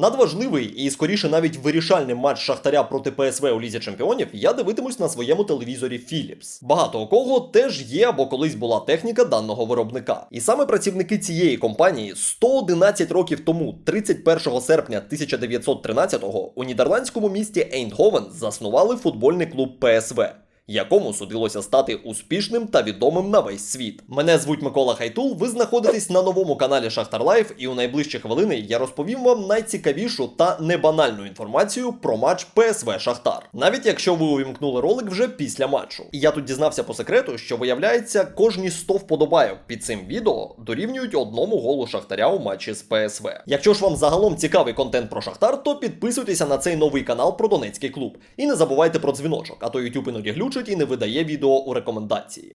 Надважливий і скоріше навіть вирішальний матч Шахтаря проти ПСВ у Лізі Чемпіонів я дивитимусь на своєму телевізорі Philips. Багато у кого теж є або колись була техніка даного виробника. І саме працівники цієї компанії 111 років тому, 31 серпня 1913-го, у нідерландському місті Ейндховен заснували футбольний клуб ПСВ якому судилося стати успішним та відомим на весь світ. Мене звуть Микола Хайтул. Ви знаходитесь на новому каналі Шахтар Лайф, і у найближчі хвилини я розповім вам найцікавішу та небанальну інформацію про матч ПСВ Шахтар. Навіть якщо ви увімкнули ролик вже після матчу. І я тут дізнався по секрету, що виявляється, кожні 100 вподобайок під цим відео дорівнюють одному голу Шахтаря у матчі з ПСВ. Якщо ж вам загалом цікавий контент про Шахтар, то підписуйтеся на цей новий канал про Донецький клуб. І не забувайте про дзвіночок, а то YouTube іноді глючить і не видає відео у рекомендації.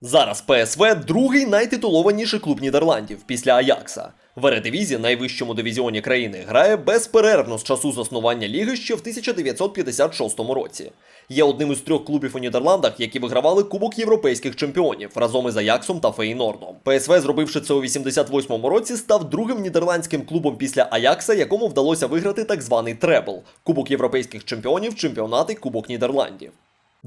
Зараз ПСВ другий найтитулованіший клуб Нідерландів після Аякса. В Ередивізі, найвищому дивізіоні країни, грає безперервно з часу заснування ліги ще в 1956 році. Є одним із трьох клубів у Нідерландах, які вигравали Кубок європейських чемпіонів разом із Аяксом та Фейнордом. ПСВ, зробивши це у 88 році, став другим нідерландським клубом після Аякса, якому вдалося виграти так званий требл Кубок європейських чемпіонів, чемпіонат і Кубок Нідерландів.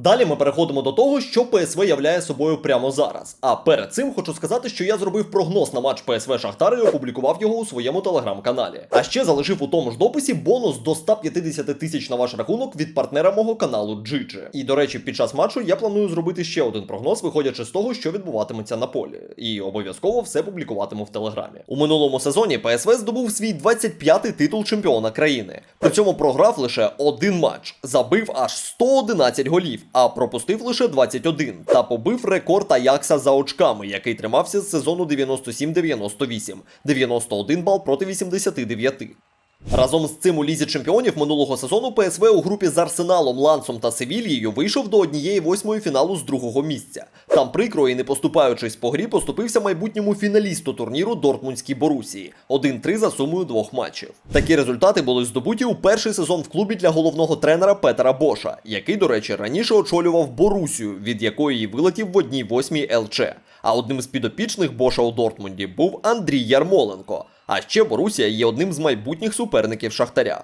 Далі ми переходимо до того, що ПСВ являє собою прямо зараз. А перед цим хочу сказати, що я зробив прогноз на матч ПСВ Шахтар і опублікував його у своєму телеграм-каналі. А ще залишив у тому ж дописі бонус до 150 тисяч на ваш рахунок від партнера мого каналу Джиджи. І до речі, під час матчу я планую зробити ще один прогноз, виходячи з того, що відбуватиметься на полі. І обов'язково все публікуватиму в телеграмі. У минулому сезоні ПСВ здобув свій 25-й титул чемпіона країни. При цьому програв лише один матч, забив аж 111 голів а пропустив лише 21 та побив рекорд Аякса за очками, який тримався з сезону 97-98, 91 бал проти 89. Разом з цим у лізі чемпіонів минулого сезону ПСВ у групі з Арсеналом, Лансом та Севільєю вийшов до однієї восьмої фіналу з другого місця. Там прикро і не поступаючись по грі, поступився майбутньому фіналісту турніру Дортмундській Борусії 1-3 за сумою двох матчів. Такі результати були здобуті у перший сезон в клубі для головного тренера Петера Боша, який, до речі, раніше очолював Борусію, від якої й вилетів в одній восьмій ЛЧ. А одним з підопічних Боша у Дортмунді був Андрій Ярмоленко. А ще Борусія є одним з майбутніх суперників Шахтаря.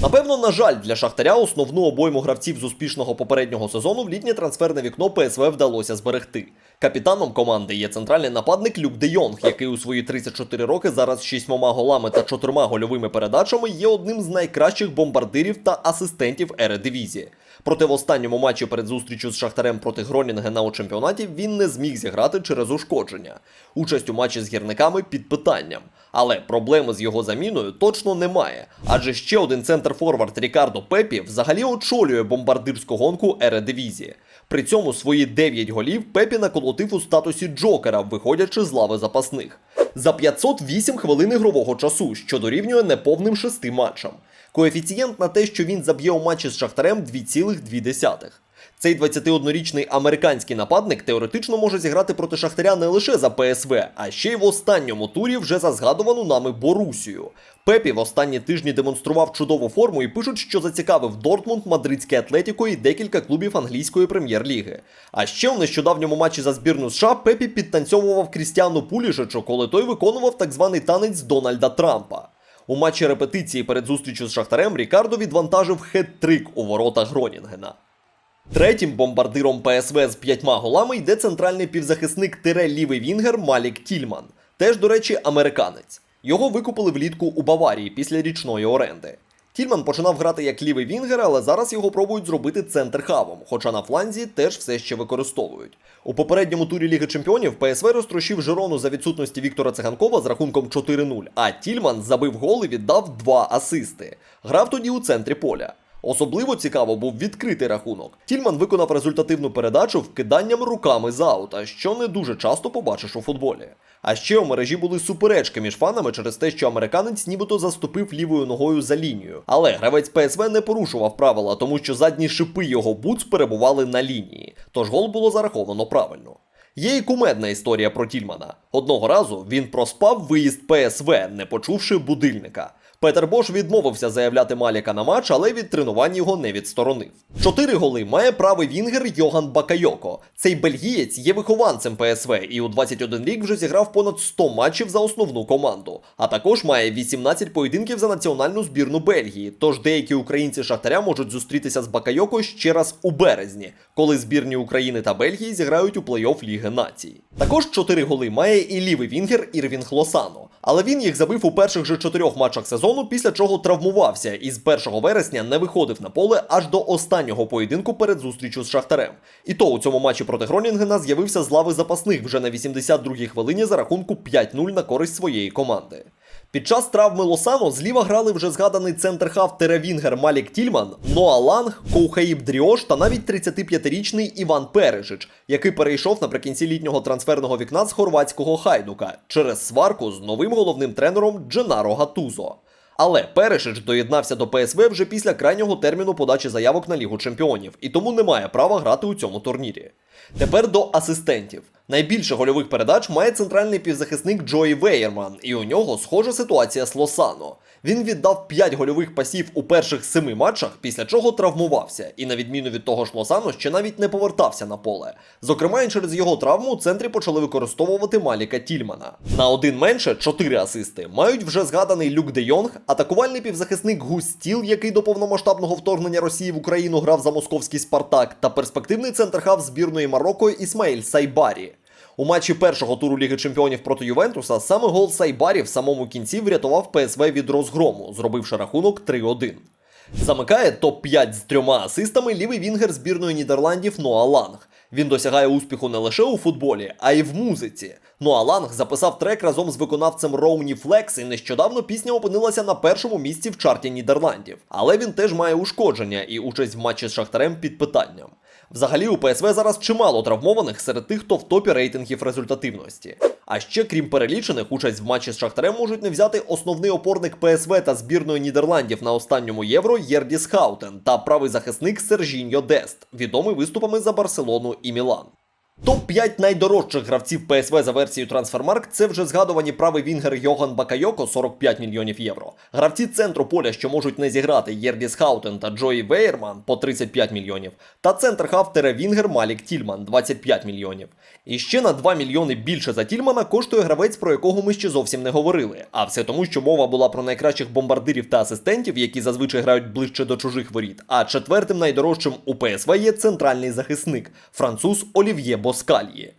Напевно, на жаль, для Шахтаря основну обойму гравців з успішного попереднього сезону в літнє трансферне вікно ПСВ вдалося зберегти. Капітаном команди є центральний нападник Люк Де Йонг, який у свої 34 роки зараз з шістьмома голами та чотирма гольовими передачами є одним з найкращих бомбардирів та асистентів Ередивізії. Проте в останньому матчі перед зустрічю з Шахтарем проти Гронінгена у чемпіонаті він не зміг зіграти через ушкодження. Участь у матчі з гірниками під питанням. Але проблеми з його заміною точно немає, адже ще один центр форвард Рікардо Пепі взагалі очолює бомбардирську гонку Ередивізії. При цьому свої 9 голів Пепі наколотив у статусі Джокера, виходячи з лави запасних. За 508 хвилин ігрового часу, що дорівнює неповним шести матчам. Коефіцієнт на те, що він заб'є у матчі з Шахтарем 2,2. Цей 21-річний американський нападник теоретично може зіграти проти Шахтаря не лише за ПСВ, а ще й в останньому турі вже за згадувану нами Борусію. Пепі в останні тижні демонстрував чудову форму і пишуть, що зацікавив Дортмунд, Мадридське Атлетіко і декілька клубів англійської прем'єр-ліги. А ще в нещодавньому матчі за збірну США Пепі підтанцьовував Крістіану Пулішичу, коли той виконував так званий танець Дональда Трампа. У матчі репетиції перед зустрічю з Шахтарем Рікардо відвантажив хет-трик у ворота Гронінгена. Третім бомбардиром ПСВ з п'ятьма голами йде центральний півзахисник тире лівий Вінгер Малік Тільман, теж, до речі, американець. Його викупили влітку у Баварії після річної оренди. Тільман починав грати як лівий Вінгер, але зараз його пробують зробити центр хавом, хоча на фланзі теж все ще використовують. У попередньому турі Ліги Чемпіонів ПСВ розтрощив Жирону за відсутності Віктора Циганкова з рахунком 4-0, а Тільман забив гол і віддав два асисти. Грав тоді у центрі поля. Особливо цікаво був відкритий рахунок. Тільман виконав результативну передачу вкиданням руками з аута, що не дуже часто побачиш у футболі. А ще у мережі були суперечки між фанами через те, що американець нібито заступив лівою ногою за лінію. Але гравець ПСВ не порушував правила, тому що задні шипи його бутс перебували на лінії. Тож гол було зараховано правильно. Є і кумедна історія про Тільмана. Одного разу він проспав виїзд ПСВ, не почувши будильника. Петер Бош відмовився заявляти Маліка на матч, але від тренувань його не відсторонив. Чотири голи має правий вінгер Йоган Бакайоко. Цей бельгієць є вихованцем ПСВ і у 21 рік вже зіграв понад 100 матчів за основну команду. А також має 18 поєдинків за національну збірну Бельгії. Тож деякі українці Шахтаря можуть зустрітися з Бакайоко ще раз у березні, коли збірні України та Бельгії зіграють у плей-офф Ліги Націй. Також 4 голи має і лівий вінгер Ірвінг Лосано. Але він їх забив у перших же чотирьох матчах сезону, після чого травмувався і з 1 вересня не виходив на поле аж до останнього поєдинку перед зустрічю з Шахтарем. І то у цьому матчі проти Гронінгена з'явився з лави запасних вже на 82-й хвилині за рахунку 5-0 на користь своєї команди. Під час травми Лосано зліва грали вже згаданий центрхав Теревінгер Малік Тільман, Ноа Ланг, Коухаїб Дріош та навіть 35-річний Іван Перешич, який перейшов наприкінці літнього трансферного вікна з хорватського хайдука через сварку з новим головним тренером Дженаро Гатузо. Але Перешич доєднався до ПСВ вже після крайнього терміну подачі заявок на Лігу Чемпіонів і тому не має права грати у цьому турнірі. Тепер до асистентів. Найбільше гольових передач має центральний півзахисник Джої Вейерман, і у нього схожа ситуація з Лосано. Він віддав 5 гольових пасів у перших семи матчах, після чого травмувався, і на відміну від того ж Лосано ще навіть не повертався на поле. Зокрема, і через його травму у центрі почали використовувати Маліка Тільмана. На один менше 4 асисти мають вже згаданий Люк Де Йонг, атакувальний півзахисник Гус Стіл, який до повномасштабного вторгнення Росії в Україну грав за московський Спартак, та перспективний центрхав збірної Марокко Ісмаїль Сайбарі. У матчі першого туру Ліги Чемпіонів проти Ювентуса саме гол Сайбарі в самому кінці врятував ПСВ від розгрому, зробивши рахунок 3-1. Замикає топ-5 з трьома асистами лівий вінгер збірної Нідерландів Ноа Ланг. Він досягає успіху не лише у футболі, а й в музиці. Ноа Ланг записав трек разом з виконавцем Роуні Флекс, і нещодавно пісня опинилася на першому місці в чарті Нідерландів. Але він теж має ушкодження і участь в матчі з Шахтарем під питанням. Взагалі у ПСВ зараз чимало травмованих серед тих, хто в топі рейтингів результативності. А ще, крім перелічених, участь в матчі з Шахтарем можуть не взяти основний опорник ПСВ та збірної Нідерландів на останньому євро Єрдіс Хаутен та правий захисник Сержіньо Дест, відомий виступами за Барселону і Мілан. Топ-5 найдорожчих гравців ПСВ за версією Transfermarkt – це вже згадувані правий вінгер Йоган Бакайоко 45 мільйонів євро. Гравці центру поля, що можуть не зіграти Єрдіс Хаутен та Джої Вейерман по 35 мільйонів, та центр хав вінгер Малік Тільман 25 мільйонів. І ще на 2 мільйони більше за Тільмана коштує гравець, про якого ми ще зовсім не говорили. А все тому, що мова була про найкращих бомбардирів та асистентів, які зазвичай грають ближче до чужих воріт. А четвертим найдорожчим у ПСВ є центральний захисник француз Олів'є Боскальє.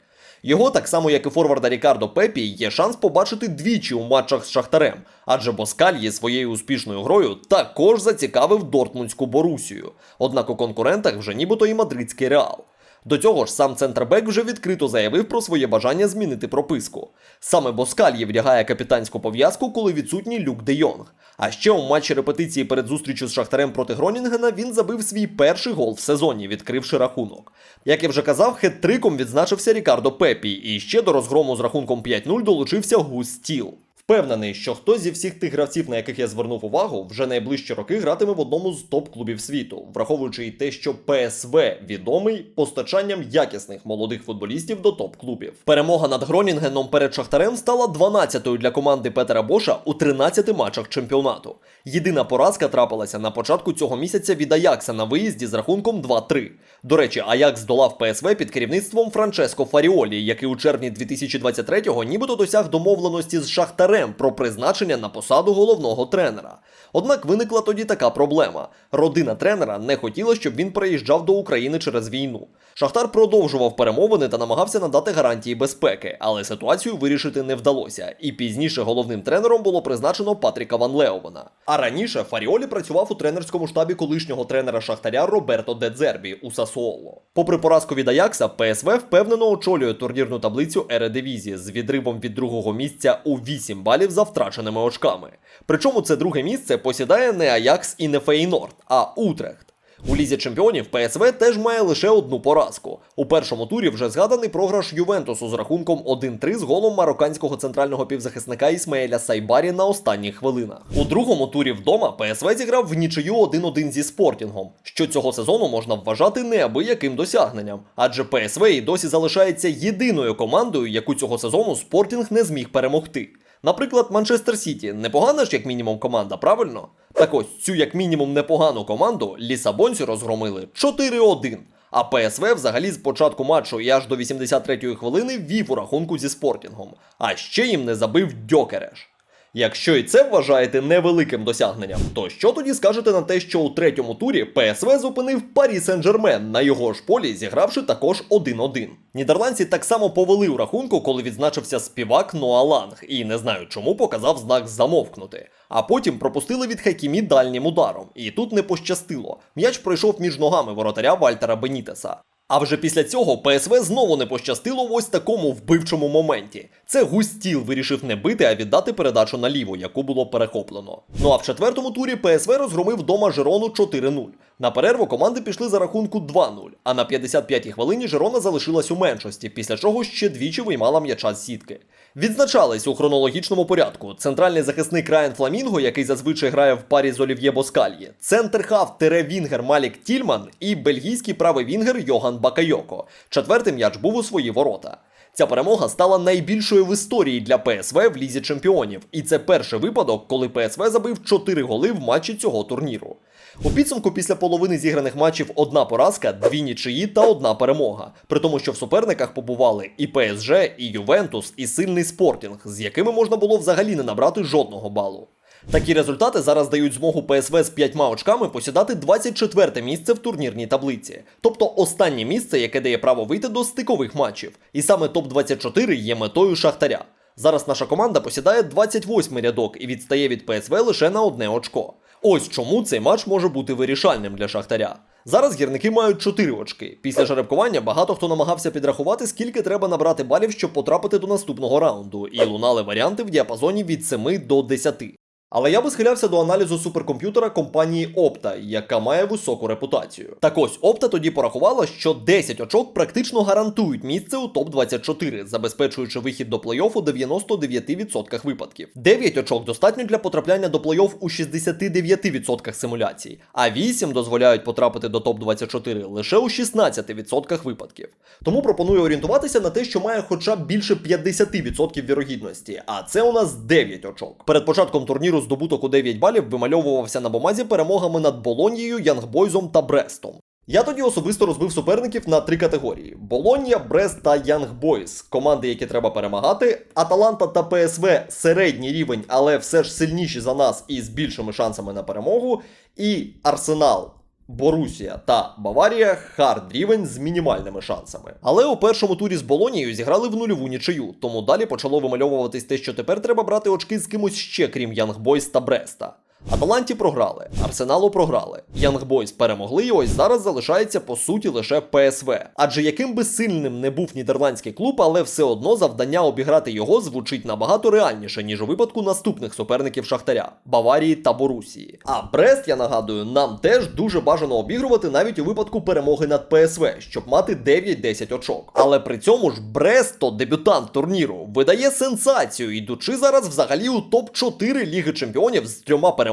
Його, так само як і форварда Рікардо Пепі, є шанс побачити двічі у матчах з Шахтарем, адже Боскальє своєю успішною грою також зацікавив Дортмундську Борусію. Однак у конкурентах вже нібито і мадридський реал. До цього ж сам центрбек вже відкрито заявив про своє бажання змінити прописку. Саме Боскальє вдягає капітанську пов'язку, коли відсутній Люк Де Йонг. А ще у матчі репетиції перед зустрічю з Шахтарем проти Гронінгена він забив свій перший гол в сезоні, відкривши рахунок. Як я вже казав, хет-триком відзначився Рікардо Пепі, і ще до розгрому з рахунком 5-0 долучився Гус Стіл. Впевнений, що хтось зі всіх тих гравців, на яких я звернув увагу, вже найближчі роки гратиме в одному з топ-клубів світу, враховуючи і те, що ПСВ відомий постачанням якісних молодих футболістів до топ-клубів. Перемога над Гронінгеном перед Шахтарем стала 12-ю для команди Петера Боша у 13 матчах чемпіонату. Єдина поразка трапилася на початку цього місяця від Аякса на виїзді з рахунком 2-3. До речі, Аякс здолав ПСВ під керівництвом Франческо Фаріолі, який у червні 2023-го нібито досяг домовленості з Шахтарем про призначення на посаду головного тренера. Однак виникла тоді така проблема: родина тренера не хотіла, щоб він приїжджав до України через війну. Шахтар продовжував перемовини та намагався надати гарантії безпеки, але ситуацію вирішити не вдалося. І пізніше головним тренером було призначено Патріка Ван Леована. А раніше Фаріолі працював у тренерському штабі колишнього тренера Шахтаря Роберто Дедзербі у Сасуоло. Попри поразку від Аякса, ПСВ впевнено очолює турнірну таблицю Ередивізії з відривом від другого місця у 8 балів за втраченими очками. Причому це друге місце посідає не Аякс і не Фейнорд, а Утрехт. У лізі чемпіонів ПСВ теж має лише одну поразку. У першому турі вже згаданий програш Ювентусу з рахунком 1-3 з голом марокканського центрального півзахисника Ісмаеля Сайбарі на останніх хвилинах. У другому турі вдома ПСВ зіграв в нічию 1-1 зі спортінгом, що цього сезону можна вважати неабияким досягненням, адже ПСВ і досі залишається єдиною командою, яку цього сезону спортінг не зміг перемогти. Наприклад, Манчестер Сіті непогана ж як мінімум команда, правильно? Так ось цю як мінімум непогану команду лісабонці розгромили 4-1. А ПСВ взагалі з початку матчу і аж до 83-ї хвилини вів у рахунку зі спортінгом. А ще їм не забив Дьокереш. Якщо і це вважаєте невеликим досягненням, то що тоді скажете на те, що у третьому турі ПСВ зупинив Парі Сен-Жермен на його ж полі, зігравши також 1-1. Нідерландці так само повели у рахунку, коли відзначився співак Ноа Ланг, і не знаю чому показав знак замовкнути. А потім пропустили від Хакімі дальнім ударом, і тут не пощастило. М'яч пройшов між ногами воротаря Вальтера Бенітеса. А вже після цього ПСВ знову не пощастило в ось такому вбивчому моменті. Це Густіл вирішив не бити, а віддати передачу наліво, яку було перехоплено. Ну а в четвертому турі ПСВ розгромив вдома Жерону 4-0. На перерву команди пішли за рахунку 2-0, а на 55-й хвилині Жерона залишилась у меншості, після чого ще двічі виймала м'яча з сітки. Відзначались у хронологічному порядку центральний захисник Райан Фламінго, який зазвичай грає в парі з Олів'є Боскальє, центр хав Тере Вінгер Малік Тільман і бельгійський правий вінгер Йоган Бакайоко. Четвертий м'яч був у свої ворота. Ця перемога стала найбільшою в історії для ПСВ в лізі чемпіонів, і це перший випадок, коли ПСВ забив 4 голи в матчі цього турніру. У підсумку після половини зіграних матчів одна поразка, дві нічиї та одна перемога. При тому, що в суперниках побували і ПСЖ, і Ювентус, і сильний спортінг, з якими можна було взагалі не набрати жодного балу. Такі результати зараз дають змогу ПСВ з п'ятьма очками посідати 24 місце в турнірній таблиці, тобто останнє місце, яке дає право вийти до стикових матчів. І саме топ-24 є метою Шахтаря. Зараз наша команда посідає 28 рядок і відстає від ПСВ лише на одне очко. Ось чому цей матч може бути вирішальним для Шахтаря. Зараз гірники мають 4 очки. Після жеребкування багато хто намагався підрахувати, скільки треба набрати балів, щоб потрапити до наступного раунду, і лунали варіанти в діапазоні від 7 до 10. Але я би схилявся до аналізу суперкомп'ютера компанії Opta, яка має високу репутацію. Так ось Opta тоді порахувала, що 10 очок практично гарантують місце у топ-24, забезпечуючи вихід до плей-офф у 99% випадків. 9 очок достатньо для потрапляння до плей-офф у 69% симуляцій, а 8 дозволяють потрапити до топ-24 лише у 16% випадків. Тому пропоную орієнтуватися на те, що має хоча б більше 50% вірогідності, а це у нас 9 очок. Перед початком турніру здобуток у 9 балів вимальовувався на бумазі перемогами над Болоньєю, Янгбойзом та Брестом. Я тоді особисто розбив суперників на три категорії: Болонья, Брест та Янгбойс. Команди, які треба перемагати. Аталанта та ПСВ середній рівень, але все ж сильніші за нас і з більшими шансами на перемогу. І Арсенал. Борусія та Баварія хард рівень з мінімальними шансами. Але у першому турі з Болонією зіграли в нульову нічию, тому далі почало вимальовуватись те, що тепер треба брати очки з кимось ще, крім Янгбойс та Бреста. Аталанті програли, Арсеналу програли. Янгбойс перемогли, і ось зараз залишається по суті лише ПСВ. Адже яким би сильним не був нідерландський клуб, але все одно завдання обіграти його звучить набагато реальніше, ніж у випадку наступних суперників Шахтаря Баварії та Борусії. А Брест, я нагадую, нам теж дуже бажано обігрувати навіть у випадку перемоги над ПСВ, щоб мати 9-10 очок. Але при цьому ж Брест, то дебютант турніру, видає сенсацію, йдучи зараз взагалі у топ-4 Ліги Чемпіонів з трьома перемогами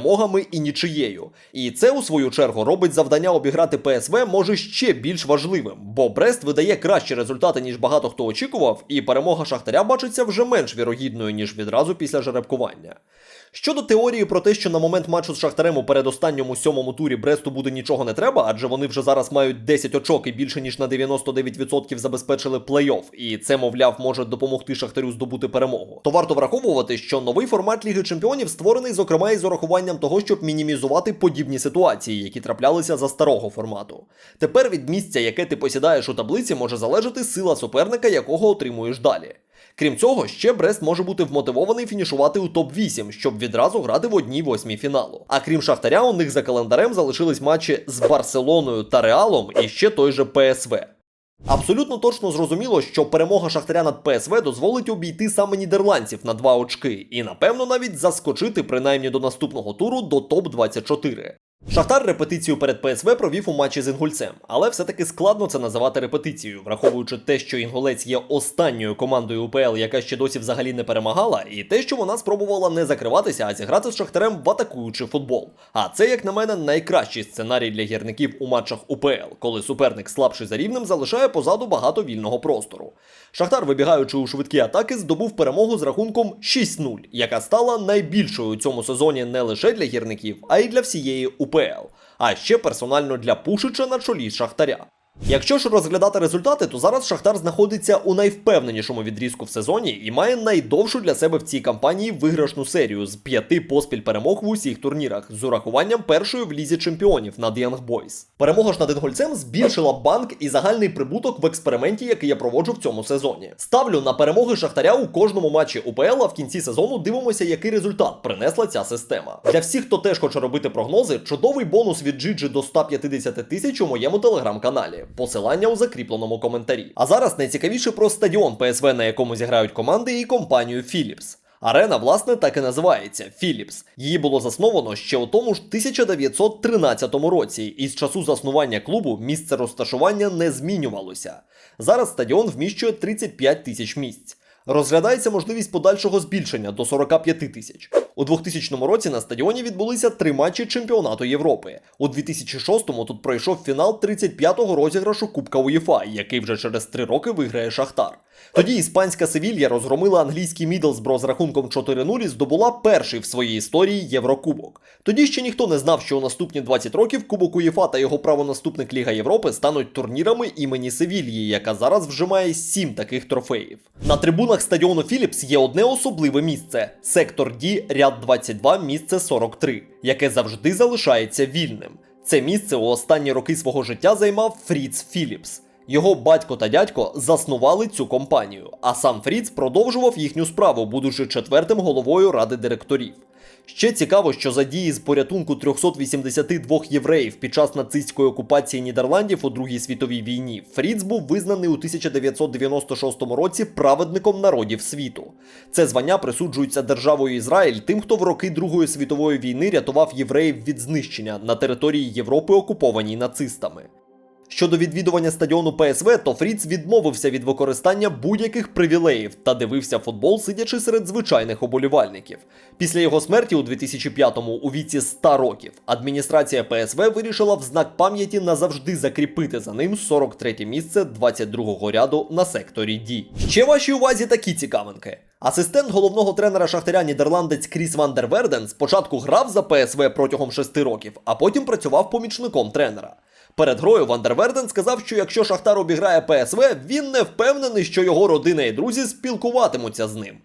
і нічиєю. І це, у свою чергу, робить завдання обіграти ПСВ може ще більш важливим, бо Брест видає кращі результати, ніж багато хто очікував, і перемога Шахтаря бачиться вже менш вірогідною, ніж відразу після жеребкування. Щодо теорії про те, що на момент матчу з Шахтарем у передостанньому сьомому турі Бресту буде нічого не треба, адже вони вже зараз мають 10 очок і більше ніж на 99% забезпечили плей-офф, і це, мовляв, може допомогти Шахтарю здобути перемогу. То варто враховувати, що новий формат Ліги Чемпіонів створений, зокрема, із урахуванням того, щоб мінімізувати подібні ситуації, які траплялися за старого формату. Тепер від місця, яке ти посідаєш у таблиці, може залежати сила суперника, якого отримуєш далі. Крім цього, ще Брест може бути вмотивований фінішувати у топ-8, щоб відразу грати в одній восьмій фіналу. А крім Шахтаря, у них за календарем залишились матчі з Барселоною та Реалом і ще той же ПСВ. Абсолютно точно зрозуміло, що перемога Шахтаря над ПСВ дозволить обійти саме нідерландців на два очки, і напевно навіть заскочити принаймні до наступного туру до топ-24. Шахтар репетицію перед ПСВ провів у матчі з інгульцем, але все-таки складно це називати репетицією, враховуючи те, що інгулець є останньою командою УПЛ, яка ще досі взагалі не перемагала, і те, що вона спробувала не закриватися, а зіграти з шахтарем в атакуючий футбол. А це, як на мене, найкращий сценарій для гірників у матчах УПЛ, коли суперник слабший за рівнем залишає позаду багато вільного простору. Шахтар, вибігаючи у швидкі атаки, здобув перемогу з рахунком 6-0, яка стала найбільшою у цьому сезоні не лише для гірників, а й для всієї УПЛ. А ще персонально для Пушича на чолі Шахтаря. Якщо ж розглядати результати, то зараз Шахтар знаходиться у найвпевненішому відрізку в сезоні і має найдовшу для себе в цій кампанії виграшну серію з п'яти поспіль перемог в усіх турнірах з урахуванням першої в лізі чемпіонів над Young Boys. Перемога ж над Інгольцем збільшила банк і загальний прибуток в експерименті, який я проводжу в цьому сезоні. Ставлю на перемоги Шахтаря у кожному матчі УПЛ, а в кінці сезону дивимося, який результат принесла ця система. Для всіх, хто теж хоче робити прогнози, чудовий бонус від Джиджи до 150 тисяч у моєму телеграм-каналі. Посилання у закріпленому коментарі. А зараз найцікавіше про стадіон ПСВ, на якому зіграють команди, і компанію Philips. Арена, власне, так і називається Філіпс. Її було засновано ще у тому ж 1913 році, і з часу заснування клубу місце розташування не змінювалося. Зараз стадіон вміщує 35 тисяч місць. Розглядається можливість подальшого збільшення до 45 тисяч. У 2000 році на стадіоні відбулися три матчі чемпіонату Європи. У 2006-му тут пройшов фінал 35-го розіграшу Кубка УЄФА, який вже через три роки виграє Шахтар. Тоді іспанська Севілья розгромила англійський Мідлсбро з рахунком 4-0 і здобула перший в своїй історії Єврокубок. Тоді ще ніхто не знав, що у наступні 20 років Кубок УЄФА та його правонаступник Ліга Європи стануть турнірами імені Севільї, яка зараз вжимає сім таких трофеїв. На трибунах стадіону Філіпс є одне особливе місце сектор D, ряд 22, місце 43, яке завжди залишається вільним. Це місце у останні роки свого життя займав Фріц Філіпс. Його батько та дядько заснували цю компанію, а сам Фріц продовжував їхню справу, будучи четвертим головою ради директорів. Ще цікаво, що за дії з порятунку 382 євреїв під час нацистської окупації Нідерландів у Другій світовій війні Фріц був визнаний у 1996 році праведником народів світу. Це звання присуджується державою Ізраїль тим, хто в роки Другої світової війни рятував євреїв від знищення на території Європи, окупованій нацистами. Щодо відвідування стадіону ПСВ, то Фріц відмовився від використання будь-яких привілеїв та дивився футбол, сидячи серед звичайних оболівальників. Після його смерті у 2005-му у віці 100 років адміністрація ПСВ вирішила в знак пам'яті назавжди закріпити за ним 43 місце 22-го ряду на секторі Ді. Ще вашій увазі такі цікавинки. Асистент головного тренера Шахтаря нідерландець Кріс Ван дер Верден спочатку грав за ПСВ протягом 6 років, а потім працював помічником тренера. Перед грою Вандерверден сказав, що якщо Шахтар обіграє ПСВ, він не впевнений, що його родина і друзі спілкуватимуться з ним.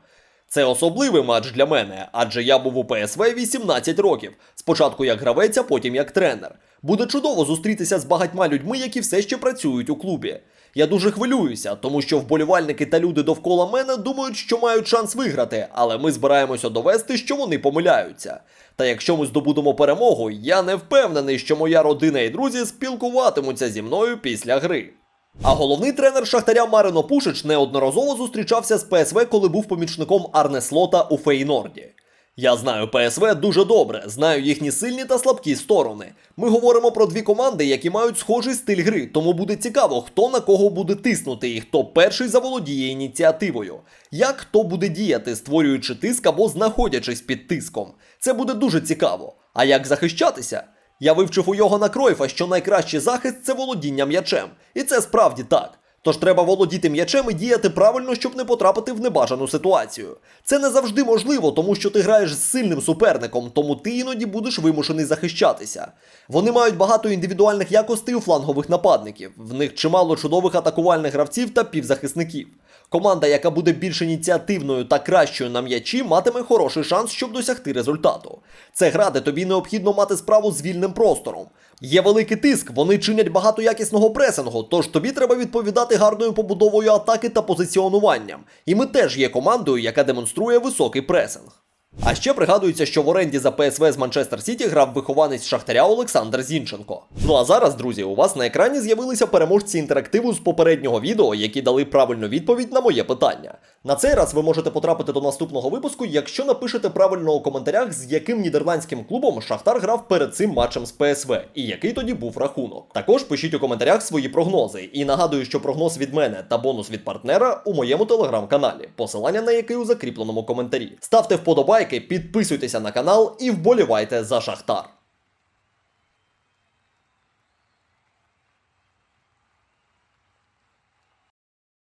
Це особливий матч для мене, адже я був у ПСВ 18 років. Спочатку як гравець, а потім як тренер. Буде чудово зустрітися з багатьма людьми, які все ще працюють у клубі. Я дуже хвилююся, тому що вболівальники та люди довкола мене думають, що мають шанс виграти, але ми збираємося довести, що вони помиляються. Та якщо ми здобудемо перемогу, я не впевнений, що моя родина і друзі спілкуватимуться зі мною після гри. А головний тренер Шахтаря Марино Пушич неодноразово зустрічався з ПСВ, коли був помічником Арне Слота у Фейнорді. Я знаю ПСВ дуже добре, знаю їхні сильні та слабкі сторони. Ми говоримо про дві команди, які мають схожий стиль гри, тому буде цікаво, хто на кого буде тиснути і хто перший заволодіє ініціативою. Як хто буде діяти, створюючи тиск або знаходячись під тиском. Це буде дуже цікаво. А як захищатися? Я вивчив у Йогана Кройфа, що найкращий захист це володіння м'ячем. І це справді так. Тож треба володіти м'ячем і діяти правильно, щоб не потрапити в небажану ситуацію. Це не завжди можливо, тому що ти граєш з сильним суперником, тому ти іноді будеш вимушений захищатися. Вони мають багато індивідуальних якостей у флангових нападників. В них чимало чудових атакувальних гравців та півзахисників. Команда, яка буде більш ініціативною та кращою на м'ячі, матиме хороший шанс, щоб досягти результату. Це гра, де тобі необхідно мати справу з вільним простором. Є великий тиск, вони чинять багато якісного пресингу, тож тобі треба відповідати гарною побудовою атаки та позиціонуванням. І ми теж є командою, яка демонструє високий пресинг. А ще пригадується, що в оренді за ПСВ з Манчестер Сіті грав вихованець Шахтаря Олександр Зінченко. Ну а зараз, друзі, у вас на екрані з'явилися переможці інтерактиву з попереднього відео, які дали правильну відповідь на моє питання. На цей раз ви можете потрапити до наступного випуску, якщо напишете правильно у коментарях, з яким нідерландським клубом Шахтар грав перед цим матчем з ПСВ і який тоді був рахунок. Також пишіть у коментарях свої прогнози. І нагадую, що прогноз від мене та бонус від партнера у моєму телеграм-каналі, посилання на який у закріпленому коментарі. Ставте вподобайки, підписуйтеся на канал і вболівайте за Шахтар.